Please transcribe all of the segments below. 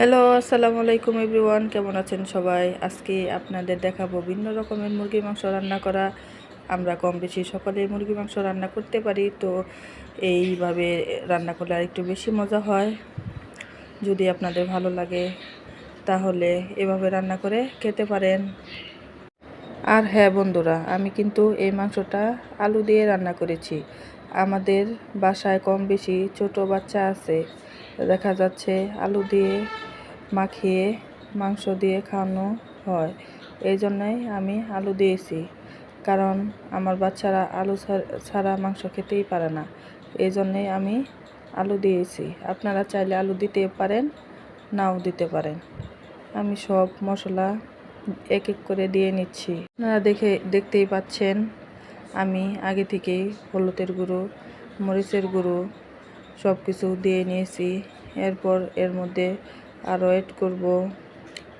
Hello, আসসালামু আলাইকুম everyone, কেমন আছেন সবাই? আজকে আপনাদের দেখাবো ভিন্ন রকমের মুরগির মাংস রান্না করা। আমরা কম বেশি সকলেই মুরগির মাংস রান্না করতে পারি, তো এইভাবে রান্না করলে আর একটু বেশি মজা হয়। যদি আপনাদের ভালো লাগে, তাহলে এভাবে রান্না করে খেতে পারেন। আর হ্যাঁ বন্ধুরা, আমি কিন্তু এই মাংসটা আলু দিয়ে রান্না করেছি। আমাদের বাসায় কম বেশি ছোট বাচ্চা আছে, দেখা যাচ্ছে আলু দিয়ে মাখিয়ে মাংস দিয়ে খাওয়ানো হয়। এই জন্যই আমি আলু দিয়েছি। কারণ আমার বাচ্চারা আলু ছাড়া মাংস খেতেই পারে না। এই জন্যই আমি আলু দিয়েছি। আপনারা চাইলে আলু দিতে পারেন, নাও দিতে পারেন। আমি সব মশলা এক এক করে দিয়ে নিচ্ছি। আপনারা দেখে, দেখতেই পাচ্ছেন, আমি আগে থেকেই হলুদের গুঁড়ো, মরিচের গুঁড়ো সব কিছু দিয়ে নিয়েছি। এরপর এর মধ্যে আরও অ্যাড করব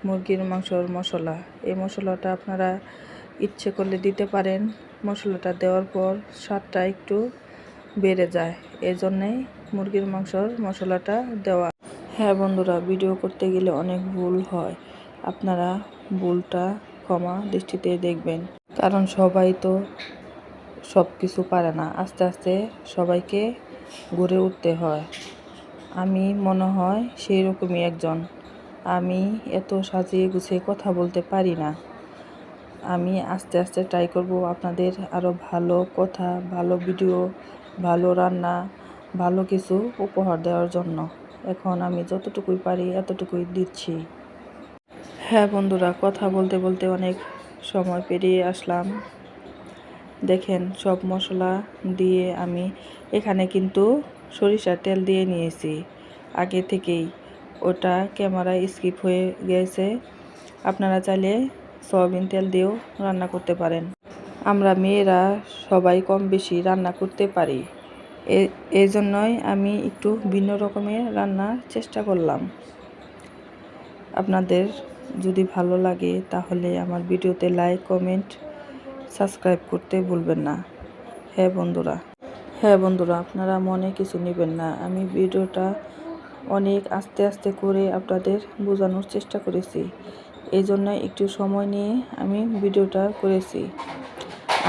মুরগির মাংসর মশলা। এই মশলাটা আপনারা ইচ্ছে করলে দিতে পারেন। মশলাটা দেওয়ার পর স্বাদটা একটু বেড়ে যায়। এই জন্যেই মুরগির মাংসর মশলাটা দেওয়া। হ্যাঁ বন্ধুরা, ভিডিও করতে গেলে অনেক ভুল হয়। আপনারা ভুলটা ক্ষমা দৃষ্টিতে দেখবেন। কারণ সবাই তো সব কিছু পারে না। আস্তে আস্তে সবাইকে গড়ে উঠতে হয়। আমি মনে হয় সেই রকমই একজন। আমি এত সাজিয়ে গুছিয়ে কথা বলতে পারি না। আমি আস্তে আস্তে ট্রাই করব আপনাদের আরও ভালো কথা, ভালো ভিডিও ভালো রান্না, ভালো কিছু উপহার দেওয়ার জন্য। এখন আমি যতটুকুই পারি এতটুকুই দিচ্ছি। হ্যাঁ বন্ধুরা, কথা বলতে বলতে অনেক সময় পেরিয়ে আসলাম। দেখেন সব মশলা দিয়ে আমি এখানে কিন্তু সরিষার তেল দিয়ে নিয়েছি। আগে থেকেই ওটা ক্যামেরায় স্কিপ হয়ে গেছে। আপনারা চাইলে সয়াবিন তেল দিয়েও রান্না করতে পারেন। আমরা মেয়েরা সবাই কম বেশি রান্না করতে পারি। এই জন্যই আমি একটু ভিন্ন রকমের রান্নার চেষ্টা করলাম। আপনাদের যদি ভালো লাগে তাহলে আমার ভিডিওতে লাইক, কমেন্ট, সাবস্ক্রাইব করতে ভুলবেন না। হ্যাঁ বন্ধুরা। হ্যাঁ বন্ধুরা, আপনারা মনে কিছু নেবেন না। আমি ভিডিওটা অনেক আস্তে আস্তে করে আপনাদের বোঝানোর চেষ্টা করেছি। এই জন্য একটু সময় নিয়ে আমি ভিডিওটা করেছি।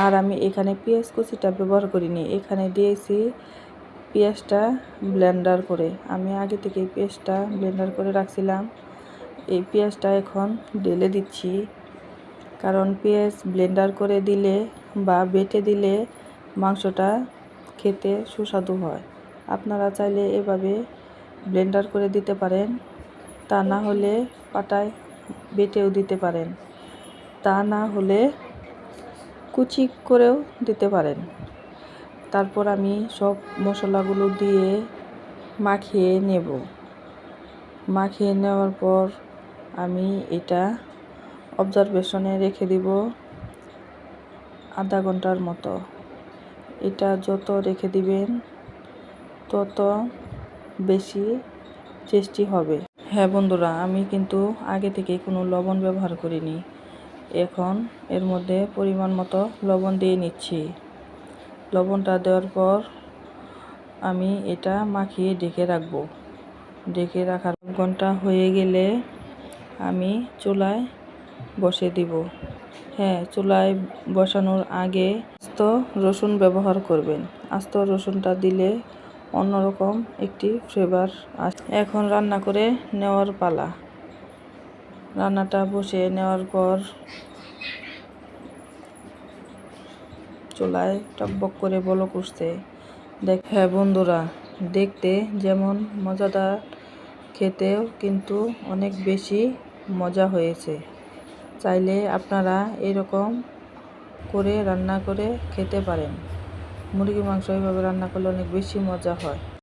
আর আমি এখানে পেঁয়াজ কুচিটা ব্যবহার করিনি। এখানে দিয়েছি পেঁয়াজটা ব্লেন্ডার করে। আমি আগে থেকে পেঁয়াজটা ব্লেন্ডার করে রাখছিলাম। এই পেঁয়াজটা এখন ঢেলে দিচ্ছি। কারণ পেঁয়াজ ব্লেন্ডার করে দিলে বা বেটে দিলে মাংসটা খেতে সুস্বাদু হয়। আপনারা চাইলে এভাবে ব্লেন্ডার করে দিতে পারেন। তা না হলে পাটায় বেটেও দিতে পারেন। তা না হলে কুচি করেও দিতে পারেন। তারপর আমি সব মশলাগুলো দিয়ে মাখিয়ে নেব। মাখিয়ে নেওয়ার পর আমি এটা অবজারভেশনে রেখে দিব আধা ঘণ্টার মতো। এটা যত রেখে দিবেন, তত বেশি টেস্টি হবে। হ্যাঁ বন্ধুরা, আমি কিন্তু আগে থেকে কোনো লবণ ব্যবহার করিনি। এখন এর মধ্যে পরিমাণ মতো লবণ দিয়ে নিচ্ছি। লবণটা দেওয়ার পর আমি এটা মাখিয়ে ঢেকে রাখব। ঢেকে রাখার ঘণ্টা হয়ে গেলে আমি চুলায় বসে দিব। হ্যাঁ চুলায় বসানোর আগে আস্ত রসুন ব্যবহার করবেন। আস্ত রসুনটা দিলে অন্যরকম একটি ফ্লেভার আসে এখন রান্না করে নেওয়ার পালা। রান্নাটা বসে নেওয়ার পর চুলায় টকবক করে বলক উঠছে। দেখ হ্যাঁ বন্ধুরা, দেখতে যেমন মজাদার, খেতেও কিন্তু অনেক বেশি মজা হয়েছে। চাইলে আপনারা এরকম করে রান্না করে খেতে পারেন। মুরগি মাংস এইভাবে রান্না করলে অনেক বেশি মজা হয়।